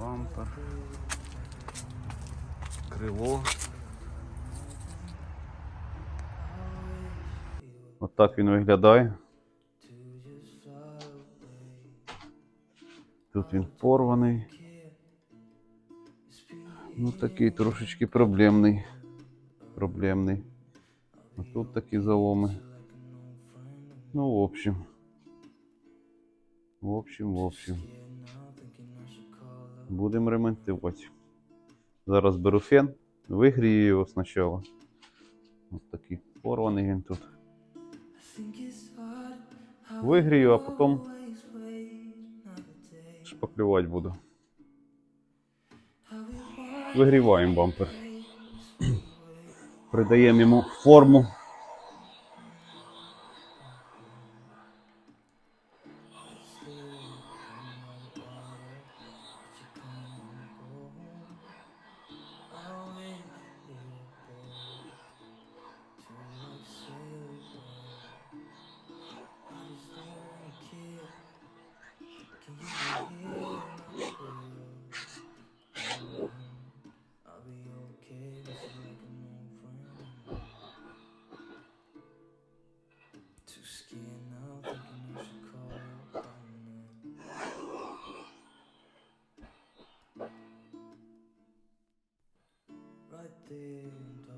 бампер, крило. Отак він виглядає. Тут він порваний. Ну такий трошечки проблемний. Проблемний. А тут такі заломи. Ну, в общем. В общем, в общем. Будемо ремонтувати. Зараз беру фен, вигрію його спочатку. Ось такий порваний він тут. Вигрію, а потім шпаклювати буду. Вигріваємо бампер. Придаємо йому форму.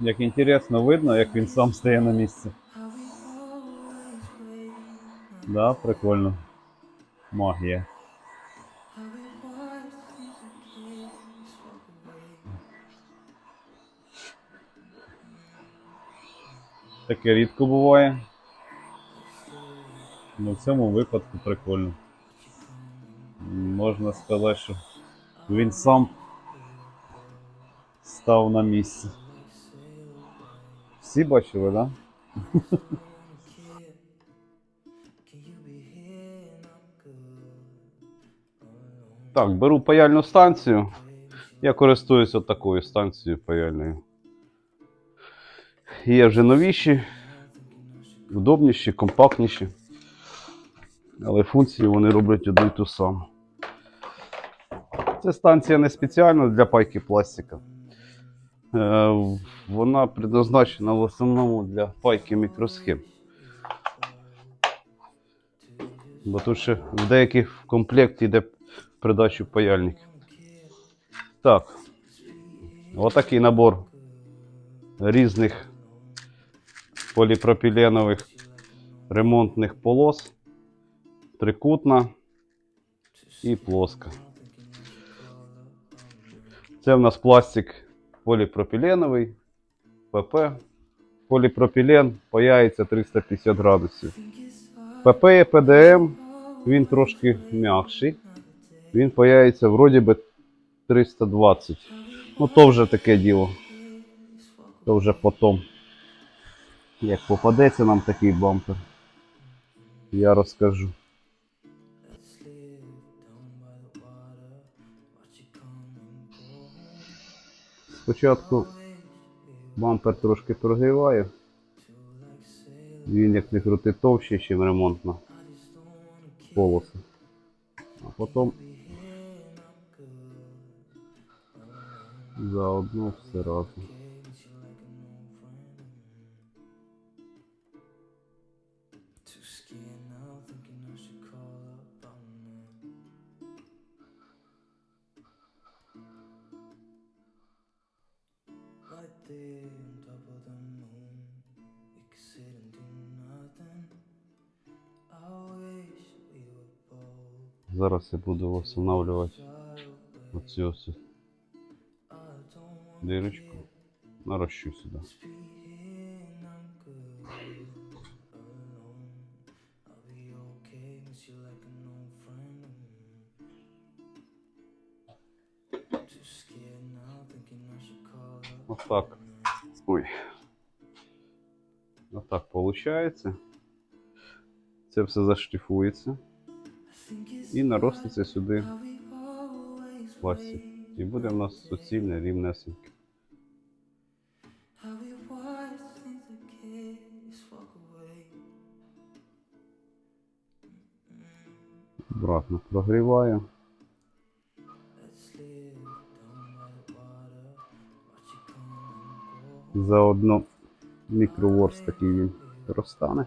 Як інтересно видно, як він сам стає на місці. Да, прикольно. Магія. Таке рідко буває. Ну, в цьому випадку прикольно. Можна сказати, що він сам став на місці. Всі бачили, так? Да? Так, беру паяльну станцію. Я користуюся такою станцією паяльною. Є вже новіші, удобніші, компактніші. Але функції вони роблять одну й ту саму. Це станція не спеціальна для пайки пластика. Е, Вона предназначена в основному для пайки мікросхем. Бо тут ще в деяких в комплекті йде придачу паяльник. Так. Отакий набор різних поліпропіленових ремонтних полос. Трикутна і плоска. Це в нас пластик поліпропіленовий, ПП. Поліпропілен паяється 350 градусів. ПП і ПДМ, він трошки м'якший. Він паяється вроді би 320. Ну то вже таке діло. То вже потом. Як попадеться нам такий бампер, я розкажу. Спочатку бампер трошки прогріває. Він як не крути товщий, ніж ремонтна полоса. А потім заодно все разом. Too Зараз я буду встановлювати оцю ось дирочку. Нарощу сюди. up. Отак. Ой. Отак виходить. Це все зашліфується і нароститься сюди пластик. І буде в нас суцільне рівнесеньке. Обратно прогріваю. Заодно мікроворс такий він розтане.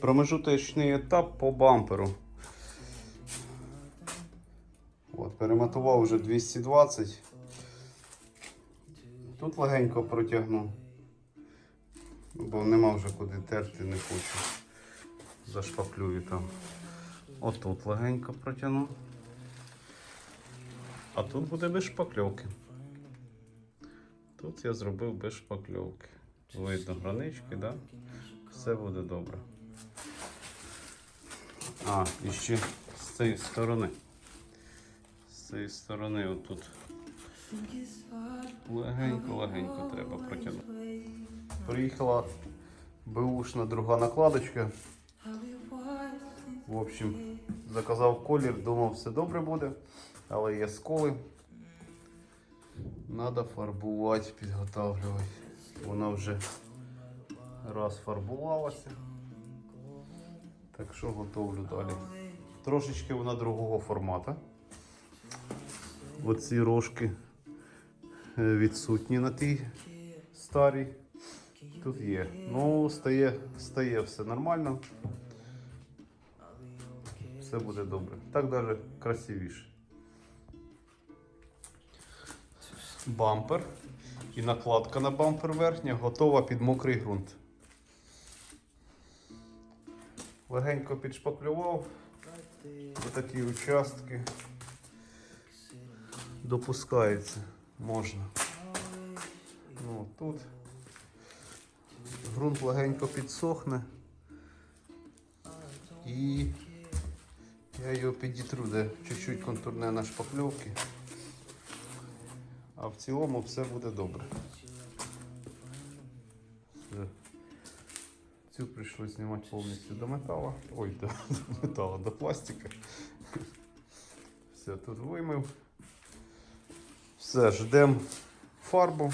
Промежуточний етап по бамперу. От, перемотував вже 220. Тут легенько протягнув. Бо нема вже куди терти, не хочу. Зашпаклюю там. Отут легенько протягну. А тут буде без шпакльовки. Тут я зробив без шпакльовки. Видно гранички, да? Все буде добре. А, і ще з цієї сторони. З цієї сторони отут легенько-легенько треба протягнути. Приїхала беушна друга накладочка. В общем, заказав колір, думав, все добре буде, але є сколи. Надо фарбувати, підготавлювати. Вона вже раз фарбувалася. Так що готовлю далі. Трошечки вона другого формату. Оці рожки е, відсутні на тій старій. Тут є. Ну, стає, стає все нормально. Все буде добре. Так навіть красивіше. Бампер і накладка на бампер верхня готова під мокрий ґрунт. Легенько підшпаклював. Отакі участки. Допускається. Можна. Ну, тут ґрунт легенько підсохне. І я його підітру, де чуть-чуть контурне на шпакльовки. А в цілому все буде добре. Цю прийшлось знімати повністю до металу. Ой, до, до металу, до пластика. Все, тут вимив. Все, ждемо фарбу